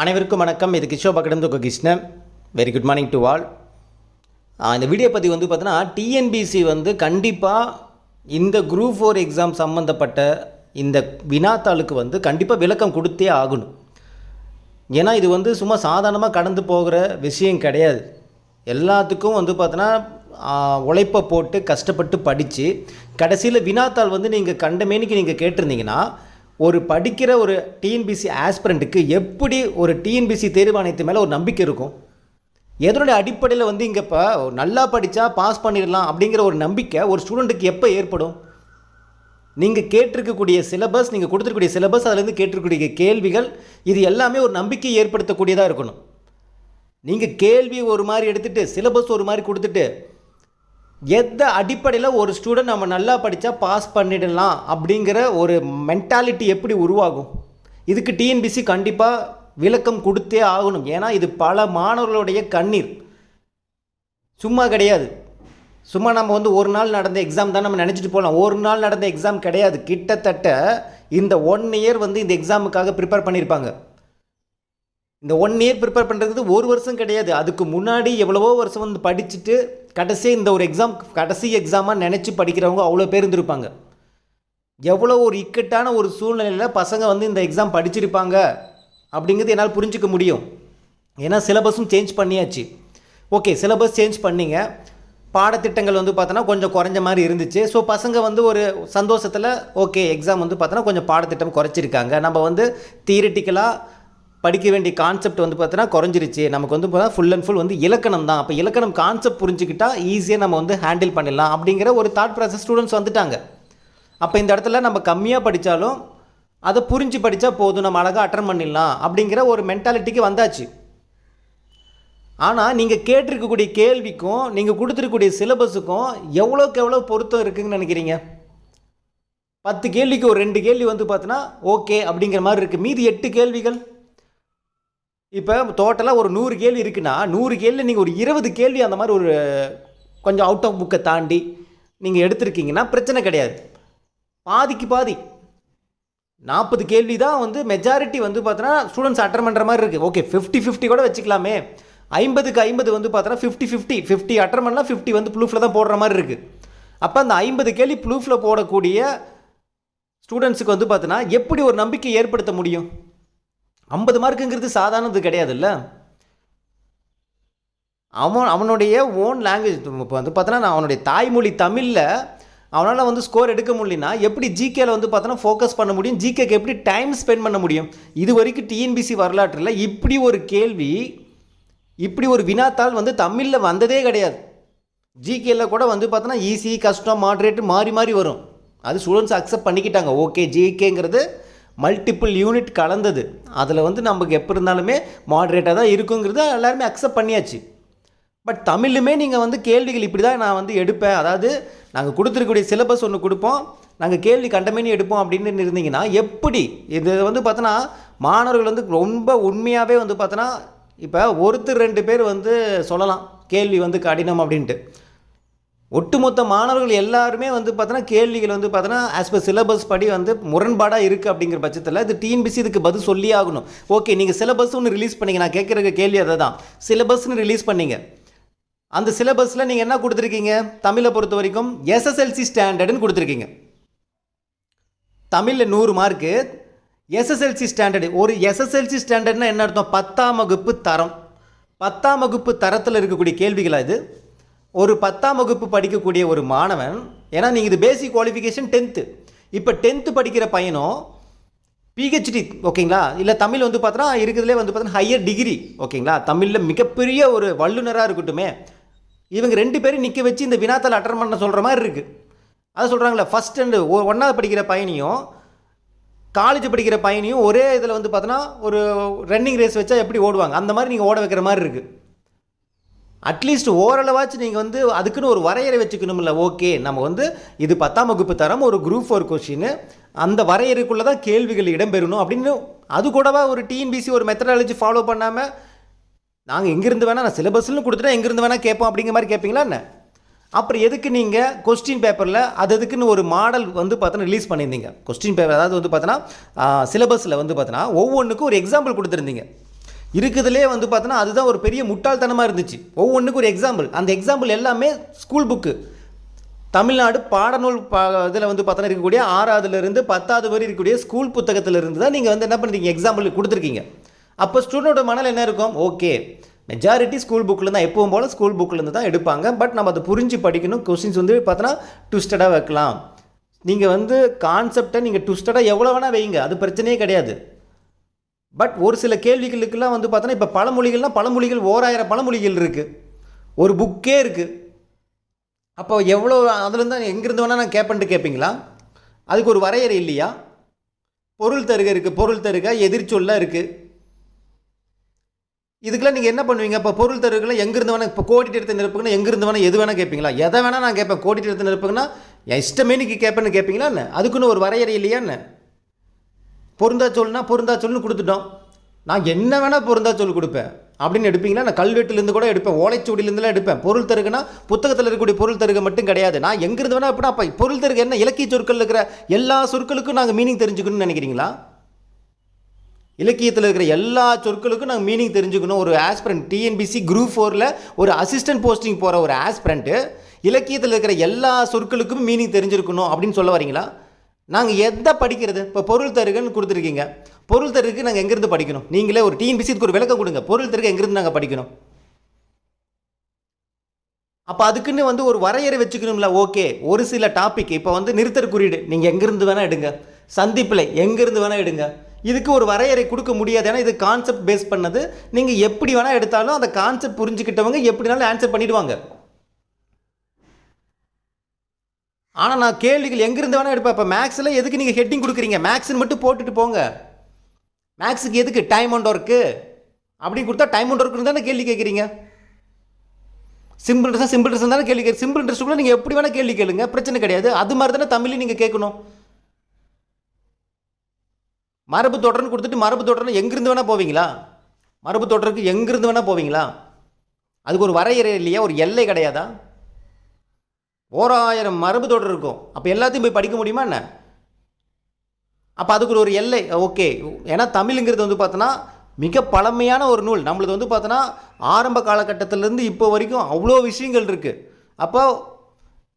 அனைவருக்கும் வணக்கம். இது கிஷோ பக்கடம் துக்க Krishnan. Very good morning to all இந்த வீடியோ பற்றி வந்து பார்த்தீங்கன்னா டிஎன்பிசி வந்து கண்டிப்பாக இந்த குரூப் ஃபோர் எக்ஸாம் சம்மந்தப்பட்ட இந்த வினாத்தாளுக்கு வந்து கண்டிப்பாக விளக்கம் கொடுத்தே ஆகணும். ஏன்னா இது வந்து சும்மா சாதாரணமாக கடந்து போகிற விஷயம் கிடையாது. எல்லாத்துக்கும் வந்து பார்த்தோன்னா உழைப்பை போட்டு கஷ்டப்பட்டு படித்து கடைசியில் வினாத்தாள் வந்து நீங்கள் கண்டமேனிக்கு நீங்கள் கேட்டிருந்தீங்கன்னா ஒரு படிக்கிற ஒரு டிஎன்பிசி ஆஸ்பிரண்ட்டுக்கு எப்படி ஒரு டிஎன்பிசி தேர்வாணையத்து மேலே ஒரு நம்பிக்கை இருக்கும்? எதனுடைய அடிப்படையில் வந்து இங்கே இப்போ நல்லா படித்தா பாஸ் பண்ணிடலாம் அப்படிங்கிற ஒரு நம்பிக்கை ஒரு ஸ்டூடெண்ட்டுக்கு எப்போ ஏற்படும்? நீங்கள் கேட்டிருக்கக்கூடிய சிலபஸ் நீங்கள் கொடுத்துருக்கக்கூடிய சிலபஸ் அதுலேருந்து கேட்டிருக்கக்கூடிய கேள்விகள் இது எல்லாமே ஒரு நம்பிக்கை ஏற்படுத்தக்கூடியதாக இருக்கணும். நீங்கள் கேள்வி ஒரு மாதிரி எடுத்துகிட்டு சிலபஸ் ஒரு மாதிரி கொடுத்துட்டு எந்த அடிப்படையில் ஒரு ஸ்டூடெண்ட் நம்ம நல்லா படித்தா பாஸ் பண்ணிடலாம் அப்படிங்கிற ஒரு மென்டாலிட்டி எப்படி உருவாகும்? இதுக்கு டிஎன்பிசி கண்டிப்பாக விளக்கம் கொடுத்தே ஆகணும். ஏன்னா இது பல மாணவர்களுடைய கண்ணீர். சும்மா கிடையாது. சும்மா நம்ம வந்து ஒரு நாள் நடந்த எக்ஸாம் தான் நம்ம நினச்சிட்டு போகலாம் ஒரு நாள் நடந்த எக்ஸாம் கிடையாது. கிட்டத்தட்ட இந்த ஒன் இயர் வந்து இந்த எக்ஸாமுக்காக ப்ரிப்பேர் பண்ணியிருப்பாங்க இந்த ஒன் இயர் ப்ரிப்பேர் பண்ணுறது ஒரு வருஷம் கிடையாது. அதுக்கு முன்னாடி எவ்வளவோ வருஷம் வந்து படிச்சுட்டு கடைசி இந்த ஒரு எக்ஸாம் கடைசி எக்ஸாமாக நினச்சி படிக்கிறவங்க அவ்வளோ பேர் இருந்திருப்பாங்க. எவ்வளோ ஒரு இக்கட்டான ஒரு சூழ்நிலையில் பசங்க வந்து இந்த எக்ஸாம் படிச்சிருப்பாங்க அப்படிங்கிறது என்னால் புரிஞ்சிக்க முடியும். ஏன்னா சிலபஸும் சேஞ்ச் பண்ணியாச்சு. ஓகே சிலபஸ் சேஞ்ச் பண்ணிங்க. பாடத்திட்டங்கள் வந்து பார்த்தோன்னா கொஞ்சம் குறைஞ்ச மாதிரி இருந்துச்சு. ஸோ பசங்க வந்து ஒரு சந்தோஷத்தில் ஓகே எக்ஸாம் வந்து பார்த்தோன்னா கொஞ்சம் பாடத்திட்டம் குறைச்சிருக்காங்க. நம்ம வந்து தியரிட்டிக்கலாக படிக்க வேண்டிய கான்செப்ட் வந்து பார்த்தோன்னா குறைஞ்சிருச்சு. நமக்கு வந்து பார்த்தா ஃபுல் அண்ட் ஃபுல் வந்து இலக்கணம் தான். அப்போ இலக்கணம் கான்செப்ட் புரிஞ்சுக்கிட்டா ஈஸியாக நம்ம வந்து ஹேண்டில் பண்ணிடலாம் அப்படிங்கிற ஒரு தாட் ப்ராசஸ் ஸ்டூடெண்ட்ஸ் வந்துட்டாங்க. அப்போ இந்த இடத்துல நம்ம கம்மியாக படித்தாலும் அதை புரிஞ்சு படித்தா போதும் நம்ம அழகாக அட்டன் பண்ணிடலாம் அப்படிங்கிற ஒரு மென்டாலிட்டிக்கு வந்தாச்சு. ஆனால் நீங்கள் கேட்டிருக்கக்கூடிய கேள்விக்கும் நீங்கள் கொடுத்துருக்கக்கூடிய சிலபஸுக்கும் எவ்வளோக்கு எவ்வளோ பொருத்தம் இருக்குதுன்னு நினைக்கிறீங்க? பத்து கேள்விக்கு ஒரு ரெண்டு கேள்வி வந்து பார்த்தோன்னா ஓகே அப்படிங்கிற மாதிரி இருக்குது மீதி எட்டு கேள்விகள்? இப்போ டோட்டலாக ஒரு நூறு கேள்வி இருக்குன்னா நூறு கேள்வி நீங்கள் ஒரு இருபது கேள்வி அந்த மாதிரி ஒரு கொஞ்சம் அவுட் ஆஃப் புக்கை தாண்டி நீங்கள் எடுத்திருக்கீங்கன்னா பிரச்சனை கிடையாது. பாதிக்கு பாதி. நாற்பது கேள்வி தான் வந்து மெஜாரிட்டி வந்து பார்த்தோன்னா ஸ்டூடெண்ட்ஸ் அட்டன் பண்ணுற மாதிரி இருக்குது ஓகே ஃபிஃப்டி ஃபிஃப்டி கூட வச்சுக்கலாமே. ஐம்பதுக்கு ஐம்பது வந்து பார்த்தோன்னா ஃபிஃப்டி ஃபிஃப்டி ஃபிஃப்டி அட்டன் பண்ணலாம் ஃபிஃப்டி வந்து ப்ளூஃபில் தான் போடுற மாதிரி இருக்குது அப்போ அந்த ஐம்பது கேள்வி ப்ளூஃபில் போடக்கூடிய ஸ்டூடெண்ட்ஸுக்கு வந்து பார்த்தோன்னா எப்படி ஒரு நம்பிக்கை ஏற்படுத்த முடியும்? ஐம்பது மார்க்குங்கிறது சாதாரணது கிடையாதுல்ல? அவன் அவனுடைய ஓன் லாங்குவேஜ் இப்போ வந்து பார்த்தோன்னா நான் அவனுடைய தாய்மொழி தமிழில் அவனால் வந்து ஸ்கோர் எடுக்க முடியலனா எப்படி ஜிகேல வந்து பார்த்தோன்னா ஃபோக்கஸ் பண்ண முடியும்? ஜிகேக்கு எப்படி டைம் ஸ்பெண்ட் பண்ண முடியும்? இது வரைக்கும் டிஎன்பிசி வரலாற்றில் இப்படி ஒரு கேள்வி இப்படி ஒரு வினாத்தாள் வந்து தமிழில் வந்ததே கிடையாது. ஜிகேல கூட வந்து பார்த்தோன்னா ஈஸி கஷ்டம் மாட்ரேட்டு மாறி மாறி வரும். அது ஸ்டூடெண்ட்ஸ் அக்செப்ட் பண்ணிக்கிட்டாங்க. ஓகே ஜிகேங்கிறது மல்டிப்புள் யூனிட் கலந்தது. அதில் வந்து நமக்கு எப்போ இருந்தாலுமே மாட்ரேட்டாக தான் இருக்குங்கிறது எல்லாருமே அக்செப்ட் பண்ணியாச்சு. பட் தமிழுமே நீங்கள் வந்து கேள்விகள் இப்படி தான் நான் வந்து எடுப்பேன். அதாவது நாங்கள் கொடுத்துருக்கக்கூடிய சிலபஸ் ஒன்று கொடுப்போம். நாங்கள் கேள்வி கண்டமேனி எடுப்போம் அப்படின்னு இருந்தீங்கன்னா எப்படி? இது வந்து பார்த்தோன்னா மாணவர்கள் வந்து ரொம்ப உண்மையாகவே வந்து பார்த்தோன்னா இப்போ ஒருத்தர் ரெண்டு பேர் வந்து சொல்லலாம். கேள்வி வந்து கடினம் அப்படின்ட்டு. ஒட்டுமொத்த மாணவர்கள் எல்லாருமே வந்து பார்த்தோன்னா கேள்விகள் வந்து பார்த்தோன்னா ஆஸ் பர் சிலபஸ் படி வந்து முரண்பாடாக இருக்குது அப்படிங்கிற பட்சத்தில் இது டிஎன்பிசி இதுக்கு பதில் சொல்லி ஆகணும். ஓகே நீங்கள் சிலபஸ் ஒன்று ரிலீஸ் பண்ணீங்க நான் கேட்குற கேள்வி அதை தான் சிலபஸ்னு ரிலீஸ் பண்ணீங்க. அந்த சிலபஸில் நீங்கள் என்ன கொடுத்துருக்கீங்க? தமிழை பொறுத்த வரைக்கும் எஸ்எஸ்எல்சி ஸ்டாண்டர்டுன்னு கொடுத்துருக்கீங்க. தமிழில் நூறு மார்க்கு எஸ்எஸ்எல்சி ஸ்டாண்டர்டு ஒரு எஸ்எஸ்எல்சி ஸ்டாண்டர்ட்னா என்ன அர்த்தம்? பத்தாம் வகுப்பு தரம். பத்தாம் வகுப்பு தரத்தில் இருக்கக்கூடிய கேள்விகளாக இது? ஒரு பத்தாம் வகுப்பு படிக்கக்கூடிய ஒரு மாணவன் ஏன்னா நீங்கள் இது பேசிக் குவாலிஃபிகேஷன் டென்த்து இப்போ டென்த்து படிக்கிற பையனும் பிஹெச்டி ஓகேங்களா? இல்லை தமிழ் வந்து பார்த்தோன்னா இருக்கிறதுலே வந்து பார்த்தோன்னா ஹையர் டிகிரி ஓகேங்களா? தமிழில் மிகப்பெரிய ஒரு வல்லுநராக இருக்கட்டுமே இவங்க ரெண்டு பேரும் நிற்க வச்சு இந்த வினாத்தால் அட்டன் பண்ண சொல்கிற மாதிரி இருக்குது அதை சொல்கிறாங்களே ஃபஸ்ட் அண்டு ஒன்றாவது படிக்கிற பையனையும் காலேஜ் படிக்கிற பையனையும் ஒரே இதில் வந்து பார்த்தோன்னா ஒரு ரன்னிங் ரேஸ் வச்சா எப்படி ஓடுவாங்க? அந்த மாதிரி நீங்கள் ஓட வைக்கிற மாதிரி இருக்குது அட்லீஸ்ட் ஓரளவாச்சும் நீங்கள் வந்து அதுக்குன்னு ஒரு வரையறை வச்சுக்கணும்ல ஓகே. நம்ம வந்து இது பத்தாம் வகுப்பு தரம் ஒரு குரூப் ஃபோர் கொஷின் அந்த வரையறைக்குள்ளே தான் கேள்விகள் இடம்பெறணும் அப்படின்னு அது கூடவா ஒரு டிஎன்பிசி ஒரு மெத்தடாலஜி ஃபாலோ பண்ணாமல் நாங்கள் எங்கேருந்து வேணால் நான் சிலபஸ்னு கொடுத்துட்டா எங்கேருந்து வேணால் கேட்போம் அப்படிங்கிற மாதிரி கேட்பீங்களா என்ன? அப்புறம் எதுக்கு நீங்கள் கொஸ்டின் பேப்பரில் அது எதுக்குன்னு ஒரு மாடல் வந்து பார்த்தோன்னா ரிலீஸ் பண்ணியிருந்தீங்க. கொஸ்டின் பேப்பர் அதாவது வந்து பார்த்தோன்னா சிலபஸில் வந்து பார்த்தோன்னா ஒவ்வொன்றுக்கும் ஒரு எக்ஸாம்பிள் கொடுத்துருந்தீங்க. இருக்குதுலே வந்து பார்த்தோன்னா அதுதான் ஒரு பெரிய முட்டாள்தனமாக இருந்துச்சு. ஒவ்வொன்றுக்கும் ஒரு எக்ஸாம்பிள் அந்த எக்ஸாம்பிள் எல்லாமே ஸ்கூல் புக்கு தமிழ்நாடு பாடநூல் பா இதில் வந்து பார்த்தோன்னா இருக்கக்கூடிய ஆறாவதுலேருந்து பத்தாவது வரை இருக்கக்கூடிய ஸ்கூல் புத்தகத்திலிருந்து தான் நீங்கள் வந்து என்ன பண்ணுறீங்க எக்ஸாம்பிள் கொடுத்துருக்கீங்க. அப்போ ஸ்டூடெண்ட்டோட மனநிலை என்ன இருக்கும்? ஓகே மெஜாரிட்டி ஸ்கூல் புக்கில் தான் எப்பவும் போல் ஸ்கூல் புக்கிலேருந்து தான் எடுப்பாங்க. பட் நம்ம அதை புரிஞ்சு படிக்கணும். கொஸ்டின்ஸ் வந்து பார்த்தோன்னா ட்விஸ்டடாக வைக்கலாம். நீங்கள் வந்து கான்செப்டை நீங்கள் ட்விஸ்டடாக எவ்வளோ வேணால் வைங்க. அது பிரச்சனையே கிடையாது. பட் ஒரு சில கேள்விகளுக்கெல்லாம் வந்து பார்த்தோன்னா இப்போ பழமொழிகள்லாம் பழமொழிகள் ஓராயிரம் பழமொழிகள் இருக்குது ஒரு புக்கே இருக்குது அப்போ எவ்வளோ அதுலேருந்து எங்கேருந்து வேணால் நான் கேட்பேன்ட்டு கேட்பீங்களா அதுக்கு ஒரு வரையறை இல்லையா? பொருள் தருக இருக்குது பொருள் தருக எதிர்ச்சொல்ல இருக்குது இதுக்கெல்லாம் நீங்கள் என்ன பண்ணுவீங்க? இப்போ பொருள் தருகெல்லாம் எங்கேருந்து வேணால் இப்போ கோடிட்டு எடுத்து நிரப்புங்கன்னா எங்கேருந்து வேணால் எது வேணால் கேட்பீங்களா எதை வேணால் நான் கேட்பேன் கோடிட்டு எடுத்து நிரப்புங்கன்னா என் இஷ்டமே நீங்கள் கேட்பேன்னு கேட்பீங்களா என்ன? அதுக்குன்னு ஒரு வரையறை இல்லையா என்ன? பொருந்தா சொல்லுனா பொருந்தா சொல்லுன்னு கொடுத்துட்டோம். நான் என்ன வேணால் பொருந்தா சொல் கொடுப்பேன். அப்படின்னு எடுப்பீங்களா? நான் கல்வெட்டுலேருந்து கூட எடுப்பேன். ஓலைச்சுவடியிலேருந்துலாம் எடுப்பேன். பொருள் தருகுனா புத்தகத்தில் இருக்கக்கூடிய பொருள் தருக மட்டும் கிடையாது. நான் எங்கிருந்து வேணால் அப்படின்னா அப்போ பொருள் தருக என்ன? இலக்கிய சொற்கள் இருக்கிற எல்லா சொற்களுக்கும் நாங்கள் மீனிங் தெரிஞ்சுக்கணும்னு நினைக்கிறீங்களா? இலக்கியத்தில் இருக்கிற எல்லா சொற்களுக்கும் நாங்கள் மீனிங் தெரிஞ்சுக்கணும். ஒரு ஆஸ்பிரண்ட் டிஎன்பிசி குரூப் ஃபோரில் ஒரு அசிஸ்டன்ட் போஸ்டிங் போகிற ஒரு ஆஸ்பிரண்ட்டு இலக்கியத்தில் இருக்கிற எல்லா சொற்களுக்கும் மீனிங் தெரிஞ்சிருக்கணும் அப்படின்னு சொல்ல வரீங்களா? நாங்கள் எதை படிக்கிறது? இப்போ பொருள் தருகன்னு கொடுத்துருக்கீங்க. பொருள் தருக்கு நாங்கள் எங்கேருந்து படிக்கணும்? நீங்களே ஒரு டிஎன்பிசிக்கு ஒரு விளக்கம் கொடுங்க. பொருள் தருக எங்கேருந்து நாங்கள் படிக்கணும்? அப்போ அதுக்குன்னு வந்து ஒரு வரையறை வச்சுக்கணும்ல ஓகே. ஒரு சில டாபிக் இப்போ வந்து நிறுத்தற் குறியீடு. நீங்கள் எங்கேருந்து வேணால் எடுங்க. சந்திப்பில் எங்கேருந்து வேணால் எடுங்க. இதுக்கு ஒரு வரையறை கொடுக்க முடியாது. ஏன்னா இது கான்செப்ட் பேஸ் பண்ணது. நீங்கள் எப்படி வேணால் எடுத்தாலும் அந்த கான்செப்ட் புரிஞ்சுக்கிட்டவங்க எப்படினாலும் ஆன்சர் பண்ணிவிடுவாங்க ஆனால் நான் கேள்விகள் எங்கேருந்து வேணால் எடுப்பேன். இப்போ மேக்ஸில் எதுக்கு நீங்கள் ஹெட்டிங் கொடுக்குறீங்க? மேக்ஸ்னு மட்டும் போட்டுட்டு போங்க. மேக்ஸுக்கு எதுக்கு டைம் அண்ட் ஒர்க்கு அப்படின்னு கொடுத்தா டைம் அண்ட் ஒர்க்குன்னு தானே கேள்வி கேட்குறீங்க? சிம்பிள் இன்ட்ரெஸ்ட் சிம்பிள் ட்ரெஸ் தானே கேள்வி கேட்கு சிம்பிள் இன்ட்ரெஸ்ட்டுக்குள்ள நீங்கள் எப்படி வேணால் கேள்வி கேளுங்க. பிரச்சனை கிடையாது. அது மாதிரி தானே தமிழ் நீங்கள் கேட்கணும். மரபு தொடர்னு கொடுத்துட்டு மரபு தொடர்னு எங்கேருந்து வேணால் போவீங்களா? மரபு தொடருக்கு எங்கேருந்து வேணால் போவீங்களா? அதுக்கு ஒரு வரையறை இல்லையா? ஒரு எல்லை கிடையாதா? ஓராயிரம் மரபு தொடர் இருக்கும். அப்போ எல்லாத்தையும் போய் படிக்க முடியுமா என்ன? அப்போ அதுக்கு ஒரு எல்லை. ஓகே. ஏன்னா தமிழுங்கிறது வந்து பார்த்தோன்னா மிக பழமையான ஒரு நூல். நம்மளது வந்து பார்த்தோன்னா ஆரம்ப காலகட்டத்திலேருந்து இப்போ வரைக்கும் அவ்வளோ விஷயங்கள் இருக்குது அப்போ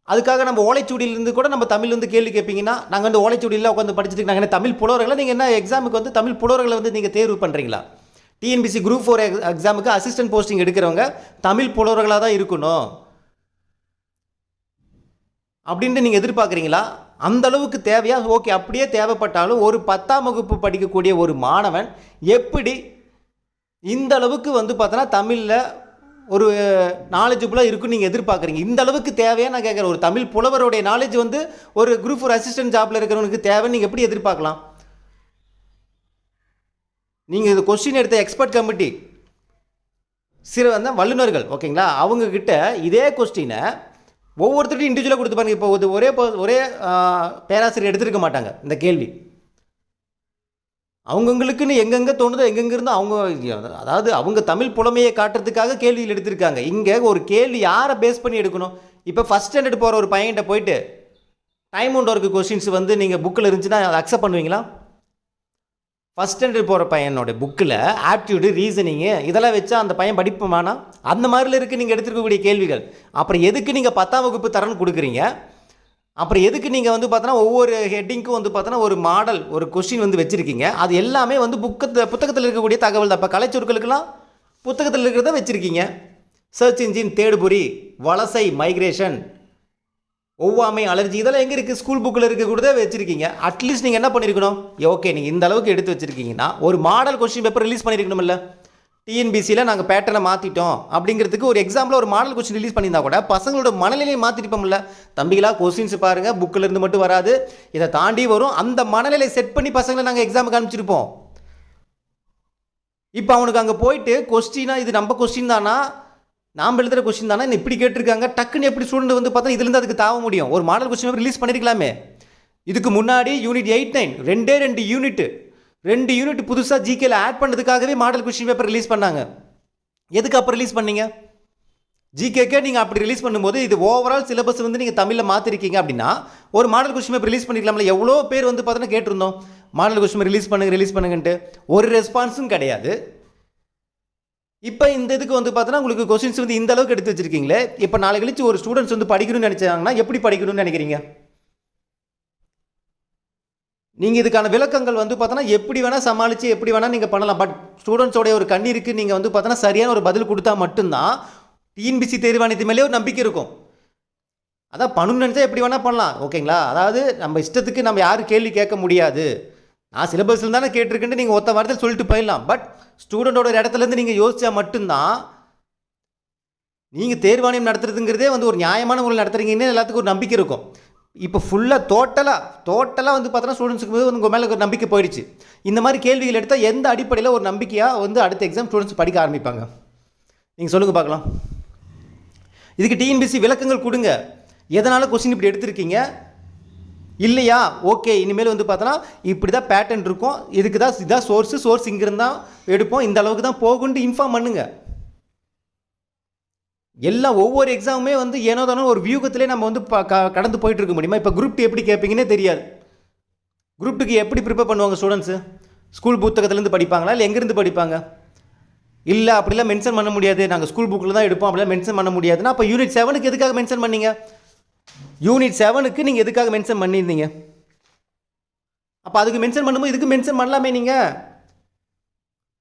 அதுக்காக நம்ம ஓலைச்சுவடியிலேருந்து கூட நம்ம தமிழ் வந்து கேள்வி கேட்பீங்கன்னா நாங்கள் வந்து ஓலைச்சுவடியில் உட்காந்து படிச்சுட்டு நாங்கள் என்ன தமிழ் புலவர்களை? நீங்கள் என்ன எக்ஸாமுக்கு வந்து தமிழ் புலவர்களை வந்து நீங்கள் தேர்வு பண்ணுறீங்களா டிஎன்பிசி குரூப் ஃபோர் எக்ஸாமுக்கு அசிஸ்டன்ட் போஸ்டிங் எடுக்கிறவங்க தமிழ் புலவர்களாக தான் இருக்கணும். அப்படின்ட்டு நீங்கள் எதிர்பார்க்குறீங்களா? அந்த அளவுக்கு தேவையா? ஓகே அப்படியே தேவைப்பட்டாலும் ஒரு பத்தாம் வகுப்பு படிக்கக்கூடிய ஒரு மாணவன் எப்படி இந்த அளவுக்கு வந்து பார்த்தோன்னா தமிழில் ஒரு நாலேஜபுளாக இருக்குன்னு நீங்கள் எதிர்பார்க்குறீங்க. இந்த அளவுக்கு தேவையா? நான் கேட்குறேன். ஒரு தமிழ் புலவருடைய நாலேஜ் வந்து ஒரு குரூப் ஒரு அசிஸ்டன்ட் ஜாப்பில் இருக்கிறவனுக்கு தேவைன்னு நீங்கள் எப்படி எதிர்பார்க்கலாம்? நீங்கள் இது கொஸ்டின் எடுத்த எக்ஸ்பர்ட் கமிட்டி சிறு வந்த வல்லுநர்கள் ஓகேங்களா? அவங்கக்கிட்ட இதே கொஸ்டினை ஒவ்வொருத்தருக்கும் இண்டிவிஜுவலாக கொடுத்து பாருங்க. இப்போ இது ஒரே ஒரே பேராசிரியர் எடுத்திருக்க மாட்டாங்க இந்த கேள்வி. அவங்கவுங்களுக்குன்னு எங்கெங்கே தோணுதோ எங்கெங்க இருந்தோ அவங்க அதாவது அவங்க தமிழ் புலமையை காட்டுறதுக்காக கேள்வியில் எடுத்திருக்காங்க. இங்கே ஒரு கேள்வி யாரை பேஸ் பண்ணி எடுக்கணும்? இப்போ ஃபஸ்ட் ஸ்டாண்டர்ட் போகிற ஒரு பையன்கிட்ட போயிட்டு டைம் அண்ட் ஒர்க்கு கொஸ்டின்ஸ் வந்து நீங்கள் புக்கில் இருந்துச்சுன்னா அதை அக்செப்ட் பண்ணுவீங்களா? ஃபஸ்ட் ஸ்டாண்டர்ட் போகிற பையனோட புக்கில் ஆப்டியூடு ரீசனிங்கு இதெல்லாம் வச்சா அந்த பையன் படிப்புமானா? அந்த மாதிரில இருக்குது நீங்கள் எடுத்துருக்கக்கூடிய கேள்விகள். அப்புறம் எதுக்கு நீங்கள் பத்தாம் வகுப்பு தரன்னு கொடுக்குறீங்க? அப்புறம் எதுக்கு நீங்கள் வந்து பார்த்தோன்னா ஒவ்வொரு ஹெட்டிங்க்கும் வந்து பார்த்தோன்னா ஒரு மாடல் ஒரு கொஷின் வந்து வச்சுருக்கீங்க. அது எல்லாமே வந்து புக்கத்து புத்தகத்தில் இருக்கக்கூடிய தகவல் தான். இப்போ கலைச்சொற்களுக்கெல்லாம் புத்தகத்தில் இருக்கிறத வச்சுருக்கீங்க. சர்ச் இன்ஜின் தேடுபொறி வலசை மைக்ரேஷன் ஒவ்வாமை அலர்ஜி இதெல்லாம் எங்கே இருக்குது ஸ்கூல் புக்கில் இருக்க. கூட வச்சுருக்கீங்க. அட்லீஸ்ட் நீங்கள் என்ன பண்ணியிருக்கணும் ஓகே நீங்கள் இந்த அளவுக்கு எடுத்து வச்சுருக்கீங்கன்னா ஒரு மாடல் கொஸ்டின் பேப்பர் ரிலீஸ் பண்ணியிருக்கணும்ல டிஎன்பிசியில் நாங்கள் பேட்டர்னை மாற்றிட்டோம் அப்படிங்கிறதுக்கு ஒரு எக்ஸாம்பிள் ஒரு மாடல் கொஸ்டின் ரிலீஸ் பண்ணியிருந்தா கூட பசங்களோட மனநிலையை மாற்றிருப்போம்ல தம்பிகளா கொஸ்டின்ஸ் பாருங்கள் புக்கில் இருந்து மட்டும் வராது. இதை தாண்டி வரும். அந்த மனநிலை செட் பண்ணி பசங்களை நாங்கள் எக்ஸாமுக்கு அனுப்பிச்சிருப்போம். இப்போ அவனுக்கு அங்கே போயிட்டு கொஸ்டினா இது நம்ம கொஸ்டின் தானா? நாம் எழுதுகிற கொஸ்டின் தானே? இப்படி கேட்டிருக்காங்க. டக்குன்னு எப்படி ஸ்டூடெண்ட் வந்து பார்த்தா இதுலேருந்து அதுக்கு தாவ முடியும். ஒரு மாடல் கொஸ்டின் ரிலீஸ் பண்ணியிருக்கலாமே இதுக்கு முன்னாடி யூனிட் எயிட் நைன் ரெண்டே ரெண்டு யூனிட்டு ரெண்டு யூனிட் புதுசாக ஜிகேல ஆட் பண்ணதுக்காகவே மாடல் கொஸ்டின் பேப்பர் ரிலீஸ் பண்ணாங்க. எதுக்கு அப்போ ரிலீஸ் பண்ணீங்க? ஜிகேக்கே நீங்கள் அப்படி ரிலீஸ் பண்ணும்போது இது ஓவரால் சிலபஸ் வந்து நீங்கள் தமிழில் மாற்றிருக்கீங்க அப்படின்னா ஒரு மாடல் கொஸ்டின் பேப்பர் ரிலீஸ் பண்ணிக்கலாம்ல எவ்வளோ பேர் வந்து பார்த்தோன்னா கேட்டிருந்தோம். மாடல் கொஸ்டின் ரிலீஸ் பண்ணுங்க ரிலீஸ் பண்ணுங்கன்ட்டு. ஒரு ரெஸ்பான்ஸும் கிடையாது. இப்போ இந்த இதுக்கு வந்து பார்த்தோன்னா உங்களுக்கு கொஸ்டின்ஸ் வந்து இந்த அளவுக்கு எடுத்து வச்சிருக்கீங்களே. இப்போ நாளை கழிச்சு ஒரு ஸ்டூடெண்ட்ஸ் வந்து படிக்கணும்னு நினச்சாங்கன்னா எப்படி படிக்கணும்னு நினைக்கிறீங்க? நீங்கள் இதுக்கான விளக்கங்கள் வந்து பார்த்தோன்னா எப்படி வேணால் சமாளித்து எப்படி வேணால் நீங்கள் பண்ணலாம். பட் ஸ்டூடெண்ட்ஸோடைய ஒரு கண்ணீருக்கு நீங்கள் வந்து பார்த்தோன்னா சரியான ஒரு பதில் கொடுத்தா மட்டும்தான் டிஎன்பிசி தேர்வாணையத்து மேலே ஒரு நம்பிக்கை இருக்கும். அதான் பண்ணணும்னு நினச்சா எப்படி வேணால் பண்ணலாம். ஓகேங்களா? அதாவது நம்ம இஷ்டத்துக்கு நம்ம யாரும் கேள்வி கேட்க முடியாது. நான் சிலபஸில் தானே கேட்டிருக்கேன்ட்டு நீங்கள் ஒத்த வாரத்தில் சொல்லிட்டு போயிடலாம். பட் ஸ்டூடெண்டோட இடத்துலேருந்து நீங்கள் யோசித்தா மட்டும்தான் நீங்கள் தேர்வாணையம் நடத்துறதுங்கிறதே வந்து ஒரு நியாயமான முறையில் நடத்துறீங்கன்னு எல்லாத்துக்கும் ஒரு நம்பிக்கை இருக்கும். இப்போ ஃபுல்லாக டோட்டலாக டோட்டலாக வந்து பார்த்தோன்னா ஸ்டூடெண்ட்ஸுக்கு வந்து உங்கள் மேலே ஒரு நம்பிக்கை போயிடுச்சு. இந்த மாதிரி கேள்விகள் எடுத்தால் எந்த அடிப்படையில் ஒரு நம்பிக்கையாக வந்து அடுத்த எக்ஸாம் ஸ்டூடெண்ட்ஸ் படிக்க ஆரம்பிப்பாங்க? நீங்கள் சொல்லுங்கள் பார்க்கலாம் இதுக்கு டிஎன்பிசி விளக்கங்கள் கொடுங்க. எதனால் கொஸ்டின் இப்படி எடுத்திருக்கீங்க? இல்லையா? ஓகே இனிமேல் வந்து பார்த்தோன்னா இப்படி தான் பேட்டர்ன் இருக்கும். இதுக்கு தான் இதான் சோர்ஸு சோர்ஸ் இங்கிருந்து தான் எடுப்போம். இந்த அளவுக்கு தான் போகுன்ட்டு இன்ஃபார்ம் பண்ணுங்கள் எல்லாம் ஒவ்வொரு எக்ஸாமுமே வந்து ஏனோ தானோ ஒரு வியூகத்திலே நம்ம வந்து ப- க- கடந்து போயிட்டு இருக்க முடியுமா? இப்போ குரூப் டூ எப்படி கேட்பீங்கன்னே தெரியாது. குரூப் டூக்கு எப்படி ப்ரிப்பேர் பண்ணுவாங்க ஸ்டூடெண்ட்ஸு ஸ்கூல் புத்தகத்துலேருந்து படிப்பாங்களா? இல்லை எங்கேருந்து படிப்பாங்க? இல்லை அப்படிலாம் மென்ஷன் பண்ண முடியாது. நாங்கள் ஸ்கூல் புக்கில் தான் எடுப்போம். அப்படிலாம் மென்ஷன் பண்ண முடியாதுன்னா அப்போ யூனிட் செவனுக்கு எதுக்காக மென்ஷன் பண்ணீங்க? யூனிட் செவனுக்கு நீங்கள் எதுக்காக மென்ஷன் பண்ணியிருந்தீங்க? அப்போ அதுக்கு மென்ஷன் பண்ணும்போது இதுக்கு மென்ஷன் பண்ணலாமே நீங்கள்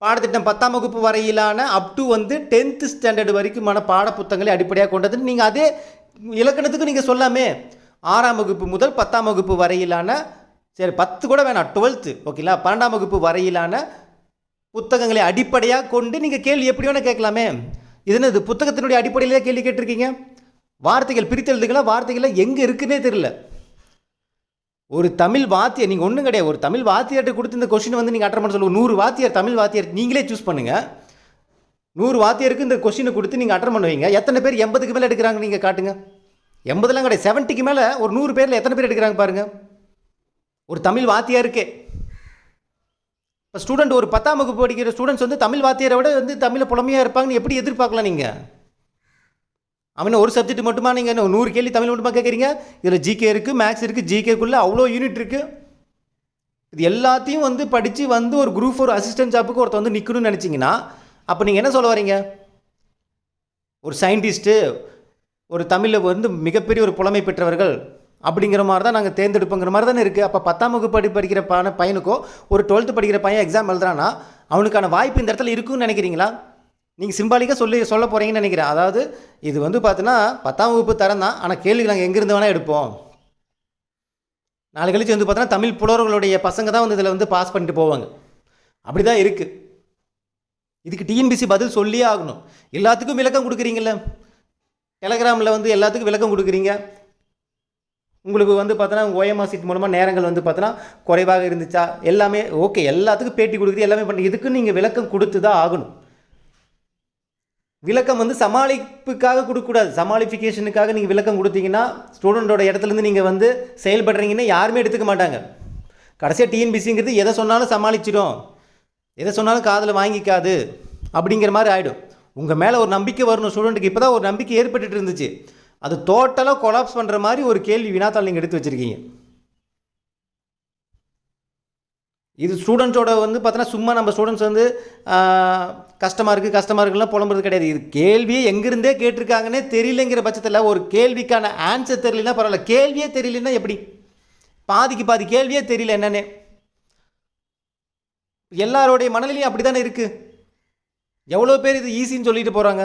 பாடத்திட்டம் பத்தாம் வகுப்பு வரையிலான அப் டு வந்து டென்த்து ஸ்டாண்டர்ட் வரைக்குமான பாட புத்தகங்களை அடிப்படையாக கொண்டதுன்னு நீங்கள் அதே இலக்கணத்துக்கு நீங்கள் சொல்லாமே. ஆறாம் வகுப்பு முதல் பத்தாம் வகுப்பு வரையிலான சரி பத்து கூட வேணாம் டுவெல்த்து ஓகேங்களா பன்னெண்டாம் வகுப்பு வரையிலான புத்தகங்களை அடிப்படையாக கொண்டு நீங்கள் கேள்வி எப்படி வேணால் கேட்கலாமே. இது என்னது புத்தகத்தினுடைய அடிப்படையிலே கேள்வி கேட்டிருக்கீங்க? வார்த்தைகள் பிரித்தெழுதுகளா வார்த்தைகளை எங்கே இருக்குன்னே தெரியல. ஒரு தமிழ் வாத்தியர் நீங்கள் ஒன்றும் கிடையாது ஒரு தமிழ் வாத்தியர்கிட்ட கொடுத்து இந்த கொஷினை வந்து நீங்கள் அட்டன் பண்ண சொல்லுவோம் நூறு வாத்தியார் தமிழ் வாத்தியார் நீங்களே சூஸ் பண்ணுங்கள் நூறு வாத்தியருக்கு இந்த கொஷினை கொடுத்து நீங்கள் அட்டன் பண்ணுவீங்க. எத்தனை பேர் எண்பதுக்கு மேலே எடுக்கிறாங்க நீங்கள் காட்டுங்க. எண்பதுலாம் கிடையாது செவன்ட்டிக்கு மேலே ஒரு நூறு பேரில் எத்தனை பேர் எடுக்கிறாங்க பாருங்கள் ஒரு தமிழ் வாத்தியாருக்கே. இப்போ ஸ்டூடெண்ட் ஒரு பத்தாம் வகுப்பு படிக்கிற ஸ்டூடெண்ட்ஸ் வந்து தமிழ் வாத்தியாரை விட வந்து தமிழை புலமையாக இருப்பாங்கன்னு எப்படி எதிர்பார்க்கலாம் நீங்கள் அவன ஒரு சப்ஜெக்ட் மட்டுமா நீங்கள் என்ன நூறு கேள்வி தமிழ் மட்டுமா கேட்குறீங்க? இதில் ஜிகே இருக்குது மேக்ஸ் இருக்குது ஜிகேக்குள்ளே அவ்வளோ யூனிட் இருக்குது இது எல்லாத்தையும் வந்து படித்து வந்து ஒரு குரூப் ஒரு அசிஸ்டன்ட் ஜாப்புக்கு ஒருத்தர் வந்து நிற்கணும்னு நினச்சிங்கன்னா அப்போ நீங்கள் என்ன சொல்ல வரீங்க ஒரு சயின்டிஸ்ட்டு ஒரு தமிழில் வந்து மிகப்பெரிய ஒரு புலமை பெற்றவர்கள் அப்படிங்கிற மாதிரி தான் நாங்கள் தேர்ந்தெடுப்போங்கிற மாதிரி தானே இருக்குது அப்போ பத்தாம் வகுப்பு படி படிக்கிற பையனுக்கோ ஒரு டுவெல்த்து படிக்கிற பையன் எக்ஸாம் எழுதுறான்னா அவனுக்கான வாய்ப்பு இந்த இடத்துல இருக்குன்னு நினைக்கிறீங்களா? நீங்கள் சிம்பாலிக்காக சொல்லி சொல்ல போகிறீங்கன்னு நினைக்கிறேன். அதாவது இது வந்து பார்த்தீங்கன்னா பத்தாம் வகுப்பு தரம் தான். ஆனால் கேள்வி நாங்கள் எங்கேருந்து வேணால் எடுப்போம். நாலு கழிச்சு வந்து பார்த்தோன்னா தமிழ் புலவர்களுடைய பசங்க தான் வந்து இதில் வந்து பாஸ் பண்ணிட்டு போவாங்க. அப்படி தான் இருக்குது இதுக்கு டிஎன்பிசி பதில் சொல்லியே ஆகணும். எல்லாத்துக்கும் விளக்கம் கொடுக்குறீங்கல்ல? டெலகிராமில் வந்து எல்லாத்துக்கும் விளக்கம் கொடுக்குறீங்க. உங்களுக்கு வந்து பார்த்தோன்னா ஓஎம்ஆர் சீட் மூலமாக நேரங்கள் வந்து பார்த்தோன்னா குறைவாக இருந்துச்சா? எல்லாமே ஓகே எல்லாத்துக்கும் பேட்டி கொடுக்குறது எல்லாமே பண்ணி இதுக்கு நீங்கள் விளக்கம் கொடுத்து தான் ஆகணும். விளக்கம் வந்து சமாளிப்புக்காக கொடுக்கக்கூடாது. சமாளிஃபிகேஷனுக்காக நீங்கள் விளக்கம் கொடுத்தீங்கன்னா ஸ்டூடெண்டோட இடத்துலேருந்து நீங்கள் வந்து செயல்படுறீங்கன்னா யாருமே எடுத்துக்க மாட்டாங்க. கடைசியாக டிஎன்பிசிங்கிறது எதை சொன்னாலும் சமாளிச்சிடும் எதை சொன்னாலும் காதில் வாங்கிக்காது. அப்படிங்கிற மாதிரி ஆகிடும் உங்கள் மேலே ஒரு நம்பிக்கை வரணும் ஸ்டூடெண்ட்டுக்கு இப்போ தான் ஒரு நம்பிக்கை ஏற்பட்டுட்டு இருந்துச்சு. அது டோட்டலாக கொலாப்ஸ் பண்ணுற மாதிரி ஒரு கேள்வி வினாத்தாள் நீங்கள் எடுத்து வச்சுருக்கீங்க. இது ஸ்டூடெண்ட்ஸோட வந்து பார்த்தோன்னா சும்மா நம்ம ஸ்டூடெண்ட்ஸ் வந்து கஷ்டமாக இருக்குது கஷ்டமாக இருக்குலாம் புலம்புறது கிடையாது. இது கேள்வியே எங்கேருந்தே கேட்டிருக்காங்கன்னே தெரியலங்கிற பட்சத்தில் ஒரு கேள்விக்கான ஆன்சர் தெரியலனா பரவாயில்ல. கேள்வியே தெரியலன்னா எப்படி? பாதிக்கு பாதி கேள்வியே தெரியல என்னன்னு. எல்லாரோடைய மனநிலையும் அப்படி தானே இருக்குது எவ்வளோ பேர் இது ஈஸின்னு சொல்லிட்டு போகிறாங்க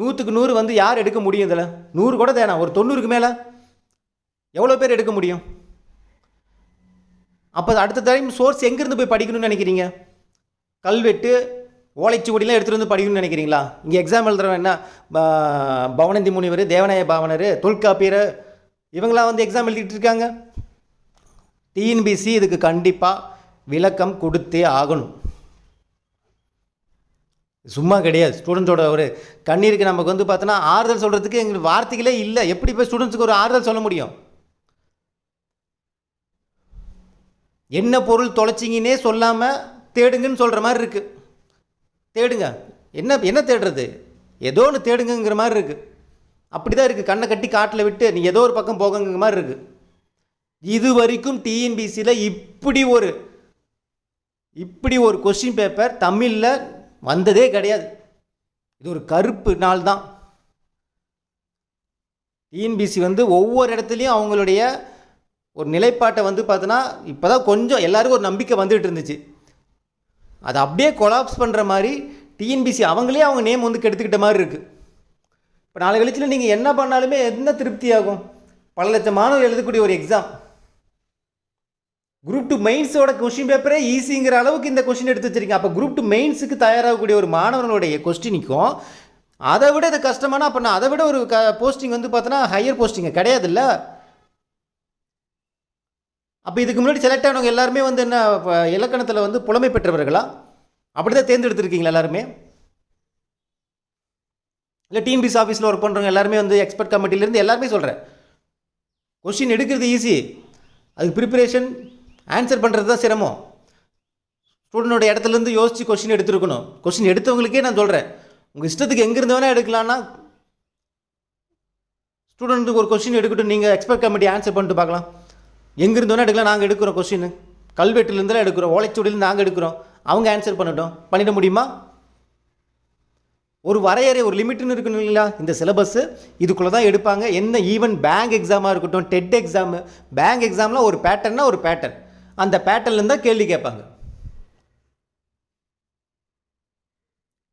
நூற்றுக்கு நூறு வந்து யார் எடுக்க முடியும் இதில்? நூறு கூட தேனா? ஒரு தொண்ணூறுக்கு மேலே? எவ்வளோ பேர் எடுக்க முடியும்? அப்போ அடுத்த டைம் சோர்ஸ் எங்கேருந்து போய் படிக்கணும்னு நினைக்கிறீங்க? கல்வெட்டு ஓலைச்சுவடிலாம் எடுத்துகிட்டு வந்து படிக்கணும்னு நினைக்கிறீங்களா? இங்கே எக்ஸாம் எழுதுறவன் என்ன? ப- பவனந்தி முனிவர் தேவநாய பாவனர் தொல்காப்பியர் இவங்களாம் வந்து எக்ஸாம் எழுதிட்டு இருக்காங்க. டிஎன்பிசி இதுக்கு கண்டிப்பாக விளக்கம் கொடுத்தே ஆகணும். சும்மா கிடையாது. ஸ்டூடெண்ட்ஸோட ஒரு கண்ணீருக்கு நமக்கு வந்து பார்த்தோன்னா ஆறுதல் சொல்கிறதுக்கு எங்களுக்கு வார்த்தைகளே இல்லை. எப்படி போய் ஸ்டூடெண்ட்ஸுக்கு ஒரு ஆறுதல் சொல்ல முடியும்? என்ன பொருள் தொலைச்சிங்கன்னே சொல்லாமல் தேடுங்கன்னு சொல்கிற மாதிரி இருக்குது தேடுங்க. என்ன என்ன தேடுறது? ஏதோ ஒன்று தேடுங்கங்கிற மாதிரி இருக்குது அப்படி தான் இருக்குது கண்ணை கட்டி காட்டில் விட்டு நீ ஏதோ ஒரு பக்கம் போகங்கிற மாதிரி இருக்குது இது வரைக்கும் டிஎன்பிசியில் இப்படி ஒரு இப்படி ஒரு கொஸ்டின் பேப்பர் தமிழில் வந்ததே கிடையாது. இது ஒரு கருப்பு நாள் தான் டிஎன்பிசி வந்து ஒவ்வொரு இடத்துலையும் அவங்களுடைய ஒரு நிலைப்பாட்டை வந்து பார்த்தோன்னா இப்போ தான் கொஞ்சம் எல்லாருக்கும் ஒரு நம்பிக்கை வந்துகிட்டு இருந்துச்சு. அதை அப்படியே கொலாப்ஸ் பண்ணுற மாதிரி டிஎன்பிசி அவங்களே அவங்க நேம் வந்து கெடுத்துக்கிட்ட மாதிரி இருக்குது இப்போ நாளை கழிச்சில் நீங்கள் என்ன பண்ணாலுமே என்ன திருப்தி ஆகும் பல லட்சம் மாணவர் எழுதக்கூடிய ஒரு எக்ஸாம் குரூப் டூ மெயின்ஸோட கொஸ்டின் பேப்பரே ஈஸிங்கிற அளவுக்கு இந்த கொஸ்டின் எடுத்து வச்சிருக்கீங்க. அப்போ குரூப் டூ மெயின்ஸுக்கு தயாராகக்கூடிய ஒரு மாணவனுடைய கொஸ்டினுக்கும் அதை விட இது கஷ்டமான அப்போ நான் அதை விட ஒரு க போஸ்டிங் வந்து பார்த்தோன்னா ஹையர் போஸ்டிங்கு கிடையாதுல்ல? அப்போ இதுக்கு முன்னாடி செலக்ட் ஆனவங்க எல்லாருமே வந்து என்ன இப்போ இலக்கணத்தில் வந்து புலமை பெற்றவர்களா? அப்படி தான் தேர்ந்தெடுத்திருக்கீங்களா எல்லாருமே? இல்லை டிஎன்பிசி ஆஃபீஸில் ஒர்க் பண்ணுறவங்க எல்லாருமே வந்து எக்ஸ்பர்ட் கமிட்டிலேருந்து எல்லாருமே சொல்கிறேன் கொஷின் எடுக்கிறது ஈஸி அதுக்கு ப்ரிப்பரேஷன் ஆன்சர் பண்ணுறது தான் சிரமம். ஸ்டூடெண்டோட இடத்துலேருந்து யோசித்து கொஷின் எடுத்துருக்கணும். கொஷின் எடுத்தவங்களுக்கே நான் சொல்கிறேன் உங்கள் இஷ்டத்துக்கு எங்கேருந்து வேணால் எடுக்கலான்னா ஸ்டூடெண்ட்டுக்கு ஒரு கொஷின் எடுக்கட்டும். நீங்கள் எக்ஸ்பர்ட் கமிட்டி ஆன்சர் பண்ணிட்டு பார்க்கலாம். எங்கேருந்து வேணால் எடுக்கலாம் நாங்கள் எடுக்கிறோம் கொஸ்டின் கல்வெட்டுலேருந்துலாம் எடுக்கிறோம் ஓலைச்சுவடியிலேருந்து நாங்கள் எடுக்கிறோம். அவங்க ஆன்சர் பண்ணட்டும். பண்ணிட முடியுமா? ஒரு வரையறை ஒரு லிமிட்னு இருக்கணும் இல்லைங்களா இந்த சிலபஸ்ஸு இதுக்குள்ளே தான் எடுப்பாங்க. என்ன ஈவன் பேங்க் எக்ஸாமாக இருக்கட்டும் டெட் எக்ஸாமு பேங்க் எக்ஸாமில் ஒரு பேட்டர்னா ஒரு பேட்டர்ன் அந்த பேட்டர்ன்லேருந்து தான் கேள்வி கேட்பாங்க.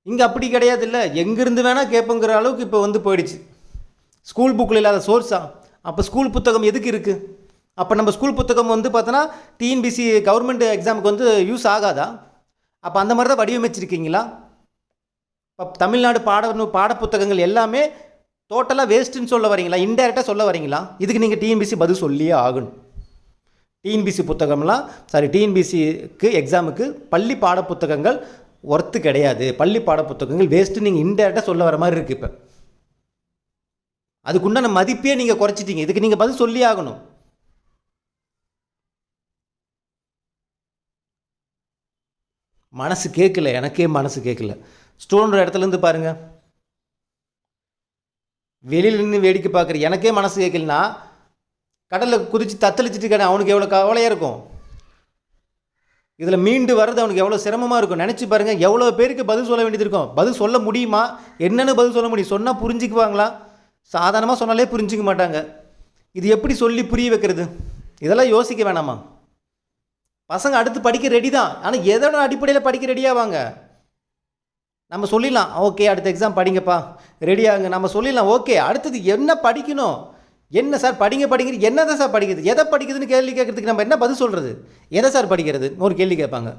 இங்கே அப்படி கிடையாது இல்லை எங்கேருந்து வேணால் கேட்போங்கிற அளவுக்கு இப்போ வந்து போயிடுச்சு. ஸ்கூல் புக்கில் இல்லாத சோர்ஸா அப்போ ஸ்கூல் புத்தகம் எதுக்கு இருக்குது அப்போ நம்ம ஸ்கூல் புத்தகம் வந்து பார்த்தோன்னா டிஎன்பிசி கவர்மெண்ட் எக்ஸாமுக்கு வந்து யூஸ் ஆகாதா? அப்போ அந்த மாதிரி தான் வடிவமைச்சிருக்கீங்களா? இப்போ தமிழ்நாடு பாட பாடப்புத்தகங்கள் எல்லாமே டோட்டலாக வேஸ்ட்டுன்னு சொல்ல வரீங்களா? இன்டெரக்டாக சொல்ல வரீங்களா? இதுக்கு நீங்கள் டிஎன்பிசி பதில் சொல்லியே ஆகணும். டிஎன்பிசி புத்தகம்லாம் சாரி டிஎன்பிசிக்கு எக்ஸாமுக்கு பள்ளி பாடப்புத்தகங்கள் ஒர்த்து கிடையாது. பள்ளி பாடப்புத்தகங்கள் வேஸ்ட்டு நீங்கள் இன்டெரக்டாக சொல்ல வர மாதிரி இருக்குது இப்போ. அதுக்குண்டான மதிப்பே நீங்கள் குறைச்சிட்டீங்க. இதுக்கு நீங்கள் பதில் சொல்லி ஆகணும். மனசு கேட்கல எனக்கே மனசு கேட்கல. ஸ்டோன்ற இடத்துலேருந்து பாருங்கள் வெளியில் நின்று வேடிக்கை பார்க்குற எனக்கே மனசு கேட்கலனா கடலில் குதித்து தத்தளிச்சிட்டு இருக்கானே அவனுக்கு எவ்வளோ கவலையாக இருக்கும்? இதில் மீண்டு வர்றது அவனுக்கு எவ்வளோ சிரமமாக இருக்கும்? நினச்சி பாருங்கள் எவ்வளோ பேருக்கு பதில் சொல்ல வேண்டியது இருக்கும்? பதில் சொல்ல முடியுமா? என்னென்னு பதில் சொல்ல முடியும். சொன்னால் புரிஞ்சுக்குவாங்களா? சாதாரணமாக சொன்னாலே புரிஞ்சிக்க மாட்டாங்க. இது எப்படி சொல்லி புரிய வைக்கிறது? இதெல்லாம் யோசிக்க வேணாமா பசங்க அடுத்து படிக்க ரெடி தான். ஆனால் எதோட அடிப்படையில் படிக்க ரெடியாவாங்க நம்ம சொல்லிடலாம். ஓகே அடுத்த எக்ஸாம் படிங்கப்பா. ரெடியாகுங்க நம்ம சொல்லிடலாம். ஓகே அடுத்தது என்ன படிக்கணும்? என்ன சார் படிங்க படிங்க என்னதை சார் படிக்கிறது? எதை படிக்கிறதுன்னு கேள்வி கேட்குறதுக்கு நம்ம என்ன பதில் சொல்கிறது எதை சார் படிக்கிறது? ஒரு கேள்வி கேட்பாங்க.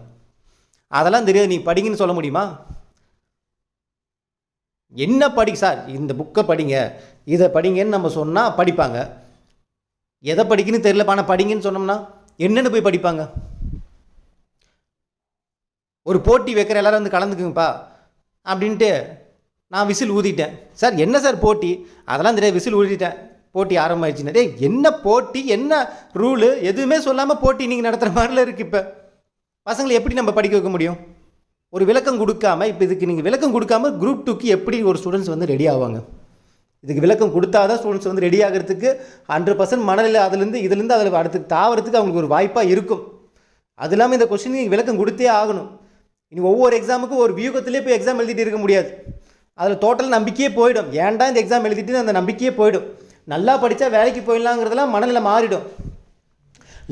அதெல்லாம் தெரியாது. நீ படிங்கன்னு சொல்ல முடியுமா? என்ன படி சார் இந்த புக்கை படிங்க. இதை படிங்கன்னு நம்ம சொன்னால் படிப்பாங்க. எதை படிக்கணும்னு தெரியல ஆனால் படிங்கன்னு சொன்னோம்னா என்னென்னு போய் படிப்பாங்க? ஒரு போட்டி வைக்கிற எல்லாரும் வந்து கலந்துக்குங்கப்பா அப்படின்ட்டு நான் விசில் ஊதிட்டேன். சார் என்ன சார் போட்டி? அதெல்லாம் தெரியாது விசில் ஊதிட்டேன். போட்டி ஆரம்பமாயிடுச்சுன்னா. டேய் என்ன போட்டி? என்ன ரூலு எதுவுமே சொல்லாமல் போட்டி நீங்கள் நடத்துகிற மாதிரில இருக்குது இப்போ. பசங்களை எப்படி நம்ம படிக்க வைக்க முடியும்? ஒரு விளக்கம் கொடுக்காம இப்போ இதுக்கு நீங்கள் விளக்கம் கொடுக்காம குரூப் டூக்கு எப்படி ஒரு ஸ்டூடெண்ட்ஸ் வந்து ரெடி ஆவாங்க? இதுக்கு விளக்கம் கொடுத்தா தான் ஸ்டூடெண்ட்ஸ் வந்து ரெடி ஆகிறதுக்கு ஹண்ட்ரட் பர்சன்ட் மனநிலை அதுலேருந்து இதுலேருந்து அதில் அடுத்து தாவறதுக்கு அவங்களுக்கு ஒரு வாய்ப்பாக இருக்கும். அது இல்லாமல் இந்த கொஸ்டினுக்கு விளக்கம் கொடுத்தே ஆகணும். இனி ஒவ்வொரு எக்ஸாமுக்கும் ஒரு வியூகத்திலே போய் எக்ஸாம் எழுதிட்டு இருக்க முடியாது. அதில் டோட்டல் நம்பிக்கையே போயிடும். ஏன்டா இந்த எக்ஸாம் எழுதிட்டு அந்த நம்பிக்கையே போயிடும். நல்லா படித்தா வேலைக்கு போயிடலாங்கிறதெல்லாம் மனநிலை மாறிடும்.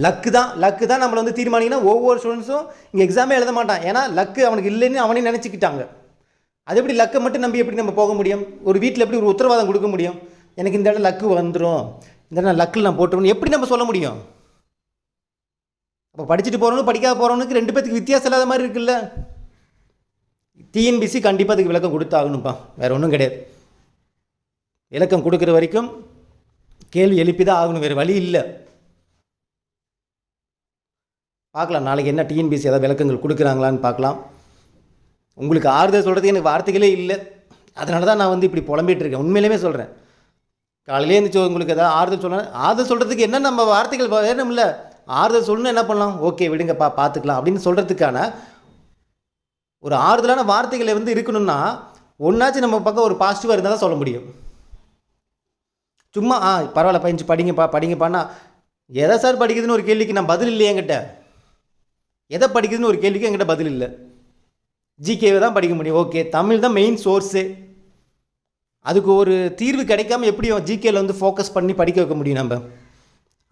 லக்கு தான். லக்கு தான் நம்மளை வந்து தீர்மானிக்கனா ஒவ்வொரு ஸ்டூடெண்ட்ஸும் இங்கே எக்ஸாமே எழுத மாட்டான். ஏன்னா லக்கு அவனுக்கு இல்லைன்னு அவனே நினச்சிக்கிட்டாங்க. அது எப்படி லக்கை மட்டும் நம்பி எப்படி நம்ம போக முடியும்? ஒரு வீட்டில் எப்படி ஒரு உத்தரவாதம் கொடுக்க முடியும்? எனக்கு இந்த இடம் லக்கு வந்துடும் இந்த இடம் லக்கில் நான் போட்டுருவேன். எப்படி நம்ம சொல்ல முடியும்? அப்போ படிச்சுட்டு போகிறவனும் படிக்காத போகிறவனுக்கு ரெண்டு பேத்துக்கு வித்தியாசம் இல்லாத மாதிரி இருக்குல்ல? டிஎன்பிசி கண்டிப்பாக அதுக்கு விளக்கம் கொடுத்தாகணும்ப்பா வேறு ஒன்றும் கிடையாது. விளக்கம் கொடுக்குற வரைக்கும் கேள்வி எழுப்பி தான் ஆகணும். வேறு வழி இல்லை. பார்க்கலாம். நாளைக்கு என்ன டிஎன்பிசி ஏதாவது விளக்கங்கள் கொடுக்குறாங்களான்னு பார்க்கலாம். உங்களுக்கு ஆறுதல் சொல்கிறதுக்கு எனக்கு வார்த்தைகளே இல்லை. அதனால தான் நான் வந்து இப்படி புலம்பிட்டு இருக்கேன். உண்மையிலுமே சொல்கிறேன் காலையிலே இருந்துச்சு உங்களுக்கு ஏதாவது ஆறுதல் சொல்கிறேன் ஆறுதல் சொல்கிறதுக்கு என்ன நம்ம வார்த்தைகள் வேணும்ல? ஆறுதல் சொல்லணும் என்ன பண்ணலாம்? ஓகே விடுங்கப்பா பார்த்துக்கலாம் அப்படின்னு சொல்கிறதுக்கான ஒரு ஆறுதலான வார்த்தைகளை வந்து இருக்கணும்னா ஒன்றாச்சும் நம்ம பக்கம் ஒரு பாசிட்டிவாக இருந்தால் தான் சொல்ல முடியும். சும்மா ஆ பரவாயில்ல பயிஞ்சு படிங்கப்பா படிங்கப்பான்னா எதை சார் படிக்குதுன்னு ஒரு கேள்விக்கு நான் பதில் இல்லை என்கிட்ட? எதை படிக்குதுன்னு ஒரு கேள்விக்கு என்கிட்ட பதில் இல்லை. ஜிகேவை தான் படிக்க முடியும். ஓகே தமிழ் தான் மெயின் சோர்ஸு அதுக்கு ஒரு தீர்வு கிடைக்காம எப்படி ஜிகேயில் ஜிகேல வந்து ஃபோக்கஸ் பண்ணி படிக்க வைக்க முடியும் நம்ம.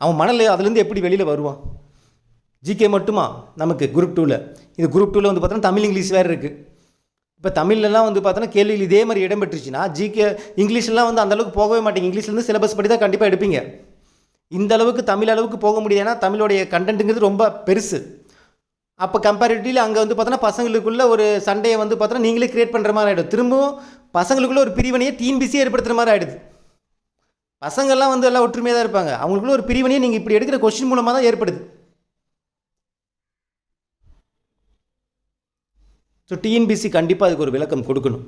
அவன் மணல் அதுலேருந்து எப்படி வெளியில் வருவான்? ஜிகே மட்டுமா? நமக்கு குரூப் டூவில் இது குரூப் டூவில் வந்து பார்த்தோன்னா தமிழ் இங்கிலீஷ் வேறு இருக்குது இப்போ தமிழ்லலாம் வந்து பார்த்தோன்னா கேள்வியில் இதே மாதிரி இடம் பெற்றுச்சுன்னா ஜிகே இங்கிலீஷ்லாம் வந்து அந்த அளவுக்கு போகவே மாட்டேங்க. இங்கிலீஷ்லேருந்து சிலபஸ் படி தான் கண்டிப்பாக எடுப்பீங்க. இந்த அளவுக்கு தமிழ் அளவுக்கு போக முடியாது ஏன்னா தமிழோடைய கண்டென்ட்டுங்கிறது ரொம்ப பெருசு. அப்போ கம்பேரிட்டிவ்லி அங்கே வந்து பார்த்தோன்னா பசங்களுக்குள்ள ஒரு சண்டையை வந்து பார்த்தோன்னா நீங்களே கிரியேட் பண்ணுற மாதிரி ஆகிடும் திரும்பவும் பசங்களுக்குள்ளே ஒரு பிரிவினையை தீன்பிசியே ஏற்படுத்துகிற மாதிரி ஆகிடுது பசங்கள்லாம் வந்து எல்லாம் ஒற்றுமையாக தான் இருப்பாங்க. அவங்களுக்குள்ள ஒரு பிரிவினையை நீங்கள் இப்படி எடுக்கிற கொஸ்டின் மூலமாக தான் ஏற்படுது. ஸோ டிஎன்பிசி கண்டிப்பாக அதுக்கு ஒரு விளக்கம் கொடுக்கணும்.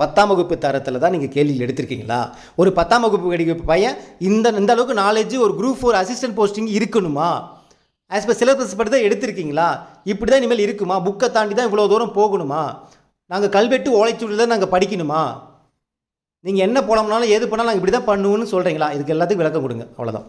பத்தாம் வகுப்பு தரத்தில் தான் நீங்கள் கேள்வியில் எடுத்திருக்கீங்களா? ஒரு பத்தாம் வகுப்பு கிடைக்கிற பையன் இந்த இந்த அளவுக்கு நாலேஜ் ஒரு குரூப் ஃபோர் அசிஸ்டன்ட் போஸ்டிங் இருக்கணுமா? ஆஸ் பர் சிலபஸ் படி தான் எடுத்திருக்கீங்களா? இப்படி தான் இனிமேல் இருக்குமா? புக்கை தாண்டி தான் இவ்வளோ தூரம் போகணுமா? நாங்கள் கல்வெட்டு ஓலைச்சூழலில் தான் நாங்கள் படிக்கணுமா? நீங்கள் என்ன போனோம்னாலும் எது பண்ணாலும் நாங்கள் இப்படி தான் பண்ணுவோன்னு சொல்கிறீங்களா இதுக்கு எல்லாத்துக்கும் விளக்கம் கொடுங்க. அவ்வளோதான்